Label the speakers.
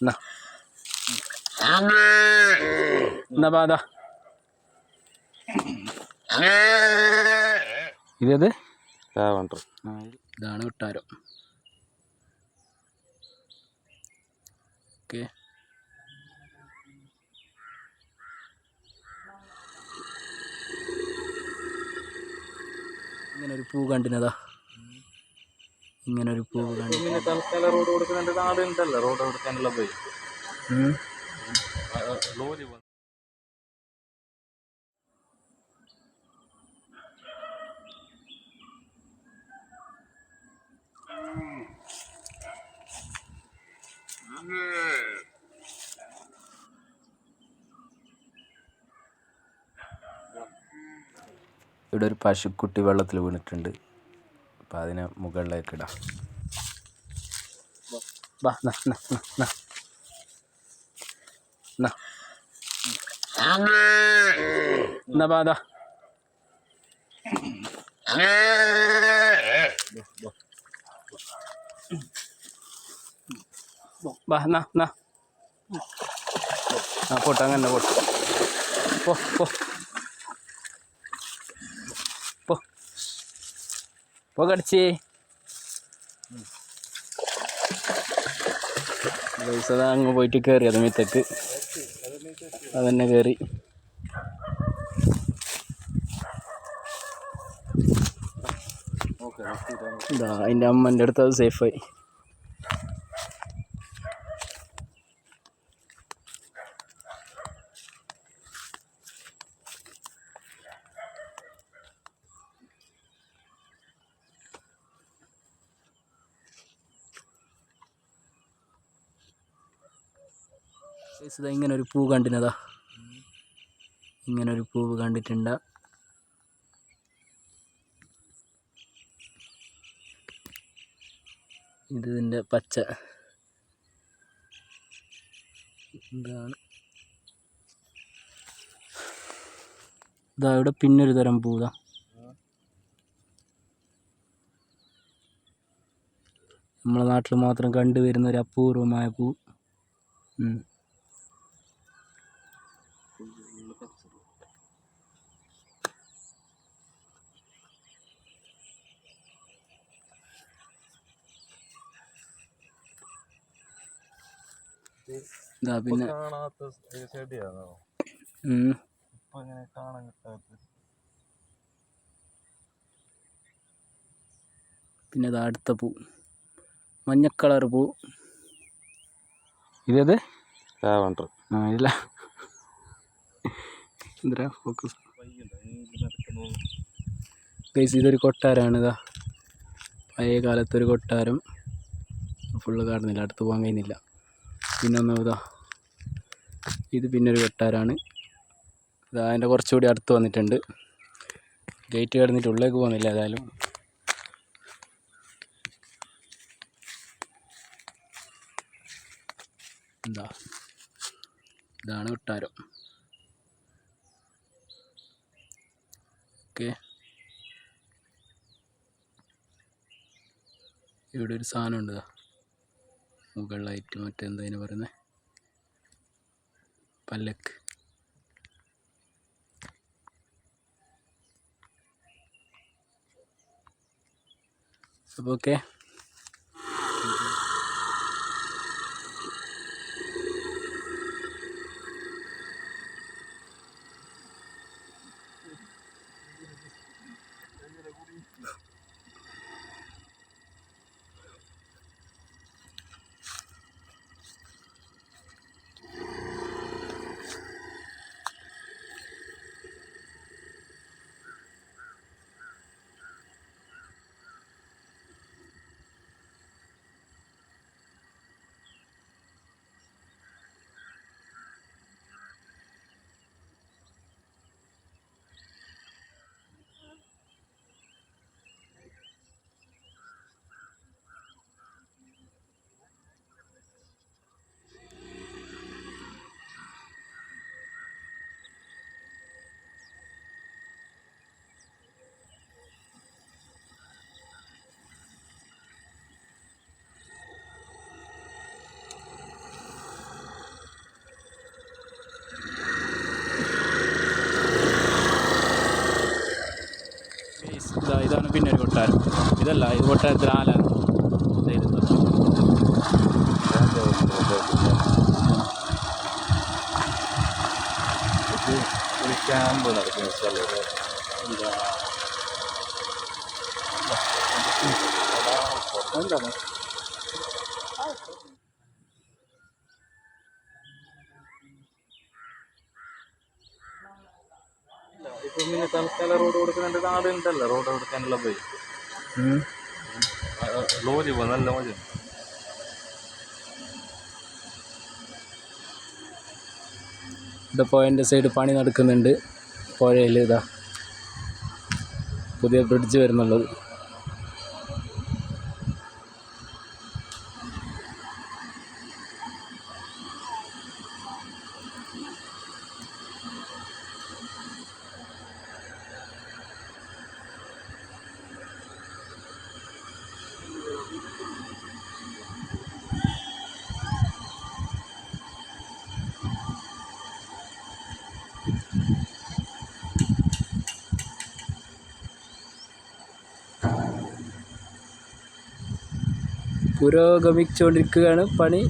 Speaker 1: എന്നാ എന്നാ ബാധ ഇതേത്? ഇതാണ് വിട്ടാരോ ഓക്കെ. ഇങ്ങനെ ഒരു പൂ കണ്ടിനതാ. ഇങ്ങനെ ഒരു പൂവ് കണ്ടു
Speaker 2: പിന്നെ തൽക്കാലം റോഡ് കൊടുക്കുന്നുണ്ട്. റോഡ് കൊടുക്കാനുള്ള പോയി. ലോറി
Speaker 1: ഇവിടെ ഒരു പശുക്കുട്ടി വെള്ളത്തിൽ വീണിട്ടുണ്ട്. അപ്പം അതിനെ മുകളിലേക്ക് ഇടാം. ബാ ന ന ന ന. എന്നാ അങ്ങനെ പോട്ടെ. പോ പോ. പോ കടിച്ചേ പൈസ അങ്ങ് പോയിട്ട് കയറി അത് മിത്തക്ക്. അതന്നെ കയറി അതിന്റെ അമ്മന്റെ അടുത്ത് അത് സേഫായി ഇതാ ഇങ്ങനെ ഒരു പൂ കണ്ടിനതാ. ഇങ്ങനെ ഒരു പൂവ് കണ്ടിട്ടുണ്ട്. ഇത് ഇതിന്റെ പച്ച. ഇതാണ്. ഇതാ ഇവിടെ പിന്നൊരു തരം പൂതാ നമ്മളെ നാട്ടിൽ മാത്രം കണ്ടുവരുന്ന ഒരു അപൂർവമായ പൂ. ഇതാ പിന്നെ ഇതാ അടുത്ത പൂ. മഞ്ഞ കളർ പൂ. ഇതേത്?
Speaker 2: ലാവണ്ടർ.
Speaker 1: ആ ഇല്ല. എന്തിനാ ഫോക്കസ് ഗൈസ് ഇതൊരു കൊട്ടാരമാണ് ഇതാ പഴയ കാലത്തൊരു കൊട്ടാരം ഫുള്ള് കാണുന്നില്ല അടുത്ത് പോകാൻ കഴിയുന്നില്ല പിന്നെ ഒന്ന് ഇതാ. ഇത് പിന്നെ ഒരു വെട്ടാരാണ്. ഇതാ അതിന്റെ കുറച്ചുകൂടി അടുത്ത് വന്നിട്ടുണ്ട്. ഗേറ്റ് കടന്നിട്ട് ഉള്ളിലേക്ക് പോകുന്നില്ല ഏതായാലും. എന്താ ഇതാണ് വെട്ടാരം. ഓക്കെ. ഇവിടെ ഒരു സാധനം ഉണ്ട്. മുകളിലായിട്ട് മറ്റെന്താ പറയുന്നത് പല്ലക്ക്. അപ്പോൾ ഓക്കെ. കൊട്ടാരം. ഇതല്ല ഇത് കൊട്ടാരത്തിൽ ആലാണ് ദേ ഇത്.
Speaker 2: ഇത് ഒരു ക്യാമ്പ് നടക്കുന്ന സ്ഥലം.
Speaker 1: എന്താണ്
Speaker 2: ഇപ്പൊ പിന്നെ തൽക്കാലം റോഡ് കൊടുക്കുന്നുണ്ട് നാട് ഉണ്ടല്ലോ റോഡ് കൊടുക്കാനുള്ള പോയി ലോറി പോ നല്ല മതി
Speaker 1: ഇവിടെ പുഴന്റെ സൈഡ് പണി നടക്കുന്നുണ്ട്. പുഴയിൽ ഇതാ. പുതിയ ബ്രിഡ്ജ് വരുന്നുള്ളത്. പുരോഗമിച്ചുകൊണ്ടിരിക്കുകയാണ് പണി.